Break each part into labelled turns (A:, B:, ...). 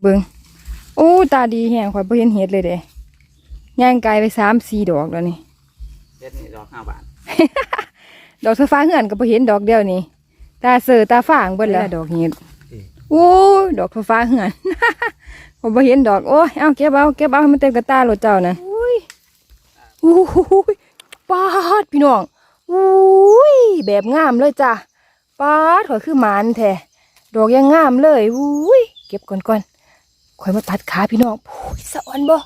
A: เบิงโอ้ ตาดีแฮงข่อยบ่เห็นเห็ดเลยเด้ย่างไกลไปสามสี่ดอกแล้วนี่
B: เฮ็ดนี่ดอกห้าบาท
A: ดอกสะฟ้าเหือนก็บ่เห็นดอกเดียวนี่ ตาเสือตาฝางเบิดแล้วดอกเห็ด
B: เอ้ย
A: โอ้ยดอกสะฟ้าเหือนข่อยบ่เห็นดอกโอ้ยเอาเก็บเอาเก็บเอาให้มันเต็มกระตาโลดเจ้านั่นอุ้ยอู้หูยปาดพี่น้องอุ้ยแบบงามเลยจ้ะปาดข่อยคือหมานแท้ดอกยังงามเลยอุ้ยเก็บก่อนก่อน ข่อยมาตัดขาพี่น้องโอ้ยสะอ่อนบ่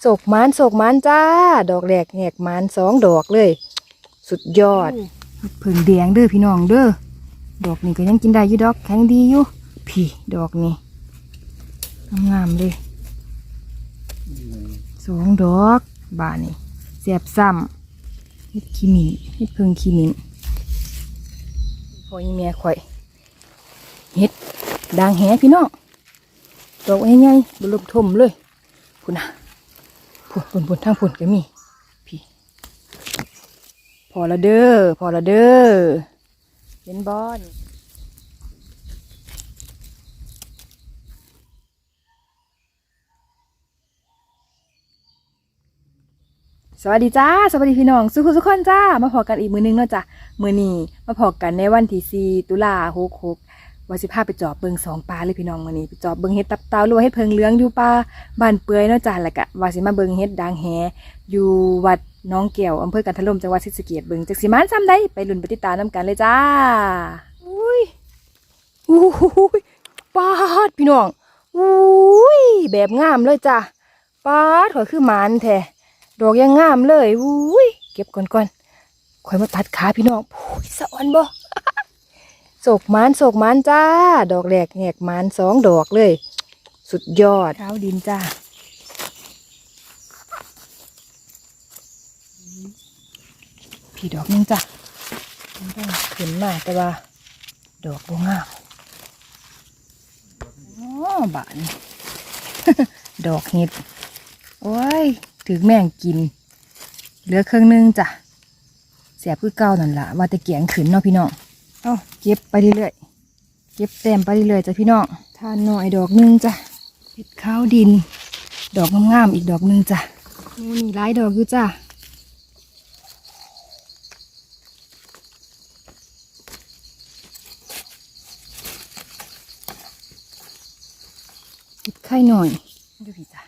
A: โศกหมานโศกหมานจ้า ดอกแรกแหกหมานสองดอกเลย สุดยอดผึ่งแดงเด้อพี่น้องเด้อดอกนี้ก็ยังกินได้อยู่ดอกแข็งดีอยู่พี่ดอกนี้งามๆเลยสองดอกบานนี่เสียบซ้ำเฮ็ดขี้หมินเฮ็ดเพิงขี้หมินพอยีแม่ข่อยเฮ็ดด่างแหพี่น้อง ดอกใหญ่ๆบลุมทมเลยพุ่นนะพุ่นพุ่นพุ่นทางพุ่นก็มีพี่พอละเด้อพอละเด้อเห็นบอนสวัสดีจ้าสวัสดีพี่น้องสุขุสุขคนจ้า มาพอกันอีกมือนึงเนาะจ้ะมือนี้มาพอกันในวันที่สี่ตุลาหกหก วันสิพาไปจอบเบิงสองปลาเลยพี่น้องมือนี้ไปจอบเบิงเห็ดตับเตาหรือว่าเห็ดเพิงเหลืองอยู่ป่าบ้านเปื่อยเนาะจ้ะแล้วก็ว่าสิมาเบิงเห็ดดางแหอยู่วัดน้องแก้วอำเภอกันทะลมจังหวัดศรีสะเกษเบิงจักสิมานซ้ำได้ไปลุ้นไปติดตามน้ำกันเลยจ้าอุ้ยอุ้ยปาดพี่น้องอุ้ยแบบงามเลยจ้ะปาดข่อยคือหมานแท้ดอกยังงามเลยอุ้ยเก็บก่อนก่อนข่อยมาตัดขาพี่น้องโอ้ยสะอ่อนบ่ โศกมานโศกมานจ้า ดอกแรกแหกมานสองดอกเลย สุดยอดเท้าดินจ้าพี่ดอกนึงจ้ะมันต้องขึ้นมาแต่ว่า ดอกบงามอ๋อบานดอกเห็ด โอ้ยถือแม่งกิน เหลือเครื่องนึงจ้ะเสียบคือเก่านั่นละว่าแต่เกียงขึ้นเนาะพี่น้อง เอาเก็บไปเรื่อยๆ เก็บแต้มไปเรื่อยๆจ้ะพี่น้องทานหน่อยดอกหนึงจ้ะเห็ดข้าวดิน ดอกงามๆอีกดอกหนึงจ้ะโอ้นี่หลายดอกอยู่จ้ะติดไข่หน่อยดูพี่จ้ะ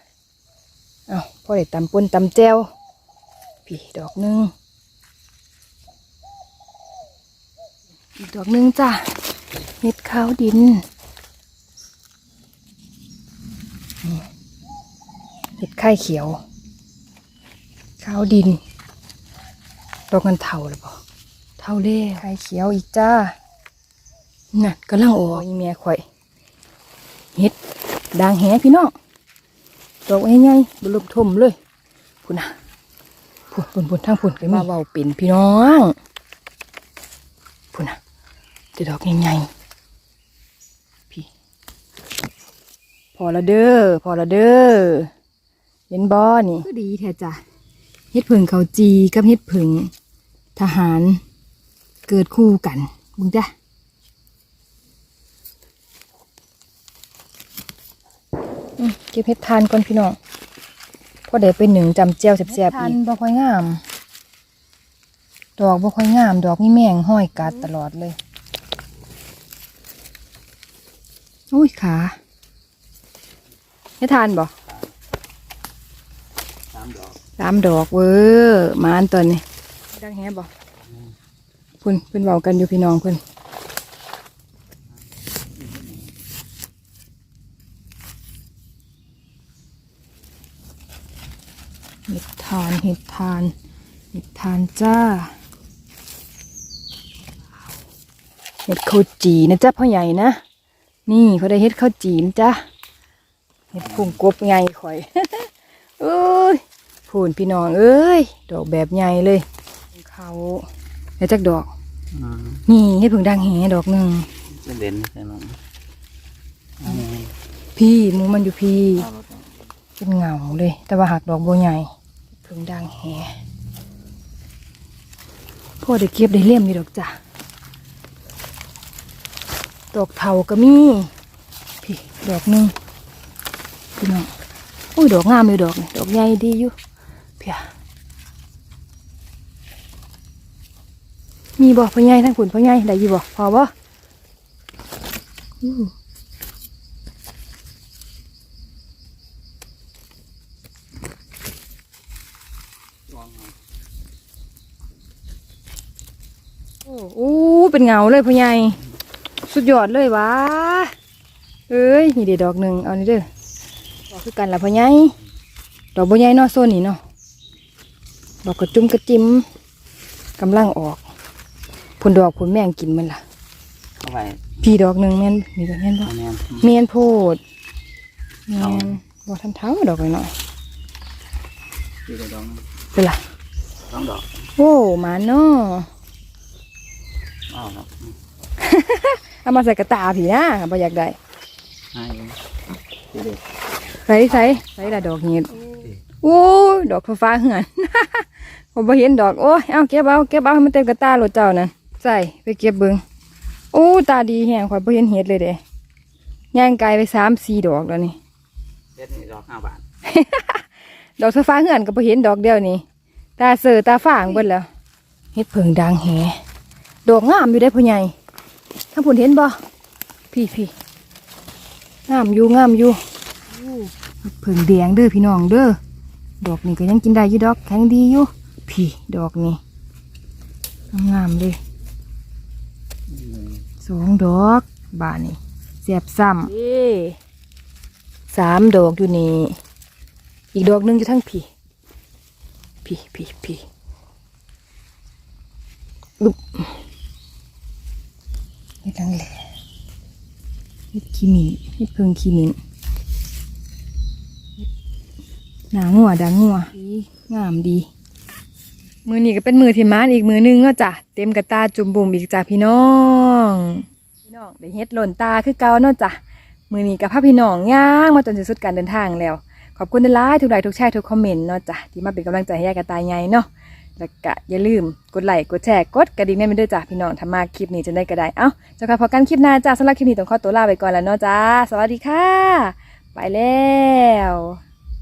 A: เอาพอได้ตำปนตำแจวพี่ดอกหนึง อีกดอกหนึงจ้ะเห็ดขาวดินนี่เห็ดไข่เขียวขาวดินดอกกันเท่าหรือเปล่าเท่าเล่ไข่เขียวอีกจ้าน่ะกำลังออกอีเมียข่อยเห็ดด่างแหพี่น้องดอกใหญ่ๆบลุมทมเลยพุ่นนะพุ่นพุ่นพุ่นทางพุ่นก็มีเบาเป็นพี่น้องพุ่นนะ จะดอกใหญ่ๆพี่ พอละเด้อ พอละเด้อ เห็นบ่นี่ก็ดีแท้จ้ะ เฮ็ดผึ่งเขาจีกับเฮ็ดผึ่งทหารเกิดคู่กันมึงจ้ะอืมเก็บเห็ดทานก่อนพี่น้องพอเดี๋ยวไปหนึ่งจำเจียวแซ่บๆอีกบ่ค่อยงาม ดอกบ่ค่อยงาม ดอกมีแมงห้อยกัดตลอดเลย อุ้ยขาให้ทานบ่
B: สามดอก
A: สามดอกเว้อมานตัวนี้ดังแฮบ่เพิ่นเพิ่นเว้ากันอยู่พี่น้องเพิ่นเห็ดทานเห็ดทานเห็ดทานจ้าเห็ดข้าวจีนะจ๊ะพ่อใหญ่นะ นี่เขาได้เห็ดข้าวจีนจ้ะเห็ดพุงกบใหญ่ข่อยเอ้ยพูนพี่น้องเอ้ยดอกแบบใหญ่เลยเขาแล้วจักดอก
B: อืม
A: นี่เห็ดผึ่งดังแหดอกหนึ่ง
B: จะเด่นใช่ไหมอืม
A: พี่หมูมันอยู่พี่
B: เอารถเอา
A: เป็นเงาเลย แต่ว่าหักดอกบัวใหญ่เพิ่งดังแฮพ่อได้เก็บได้เลี่ยมอยู่ดอกจ้ะ ดอกเทาก็มีพี่ดอกหนึงพี่น้องอุ้ยดอกงามเลยดอกนี่ดอกใหญ่ดีอยู่เพียมีบ่พ่อใหญ่ทั้งขุนพ่อใหญ่ได้ยี่บ่พอบ่อู้
B: วางเอา
A: โอ้โอ้เป็นเงาเลยพ่อใหญ่ สุดยอดเลยวะเอ้ยนี่เดี๋ยวดอกหนึ่งเอานี่เด้อดอกคือกันละพ่อใหญ่ดอกพ่อใหญ่เนาะโซนนี่เนาะดอกกระจุ่มกระจิ้มกำลังออกผลดอกผลแมงกินมันล่ะ
B: เข้าไป
A: พี่ดอกหนึ่งแม่นมีดอกแม่นบ่
B: เอาแม่น
A: เมียนโพดแม่
B: เอา
A: นบ่ทันเท้าดอกหน่อย
B: ที่กระดอง
A: ๆเป็นล่ะ
B: สองดอก
A: โอ้หมาเนาะ
B: อ้าวเนาะ
A: เอามาใส่กระตาผีนะบ่อยากได้
B: ให้ที่เด็ก
A: ใส่ใส่ใส่ละดอกเห็ดโอ้ยดอกฟ้าๆเหือนผมบ่เห็นดอกโอ้ยเอาเก็บเอาเก็บเอาให้มันเต็มกระตาโลดเจ้านั่นใส่ไปเก็บเบิ่งโอ้ตาดีแฮงข่อยบ่เห็นเห็ดเลยเด้ย่างไกลไปสามสี่ดอกแล้วนี่
B: เด็ดนี่ดอกห้าบาท
A: ดอกฟ้าๆเหือนก็บ่เห็นดอกเดียวนี่ตาเสือตาฝางเบิดแล้วเฮ็ดเผิงดังแฮดอกงามอยู่ได้พ่อใหญ่ ถ้าผุนเห็นบ่พี่พี่งามอยู่งามอยู่เฮ็ดเผิงแดงเด้อพี่น้องเด้อดอกนี่ก็ยังกินได้อยู่ดอกแข็งดีอยู่พี่ดอกนี่งามเลยสองดอกบานนี่เสียบซ้ำสามดอกอยู่นี่อีกดอกหนึงอยู่ทั้งพี่พี่พี่พี่ ลุบนี่ทั้งแหล่เฮ็ดขี้หมินเฮ็ดเพิงขี้หมินหนางัวดังงัวดีงามดี มือนี้ก็เป็นมือที่มานอีกมือหนึงเนาะจ้ะเต็มกระตาจุ่มบุ่มอีกจ้ะพี่น้องพี่น้องได้เฮ็ดหล่นตาคือเก่าเนาะจ้ะมือนี้กับพาพี่น้องย่างมาจนถึงสุดการเดินทางแล้ว ขอบคุณหลายๆทุกไลค์ทุกแชร์ทุกคอมเมนต์เนาะจ้ะที่มาเป็นกำลังใจให้ยายกระตายใหญ่เนาะ แล้วก็อย่าลืมกดไลค์กดแชร์กดกระดิ่งแม่มันด้วยจ้ะพี่น้องถ้ามาคลิปนี้จะได้ก็ได้เอ้าเจอกันพอกันคลิปหน้าจ้าสำหรับคลิปนี้ต้องขอตัวลาไปก่อนแล้วเนาะจ้าสวัสดีค่ะ ไปแล้ว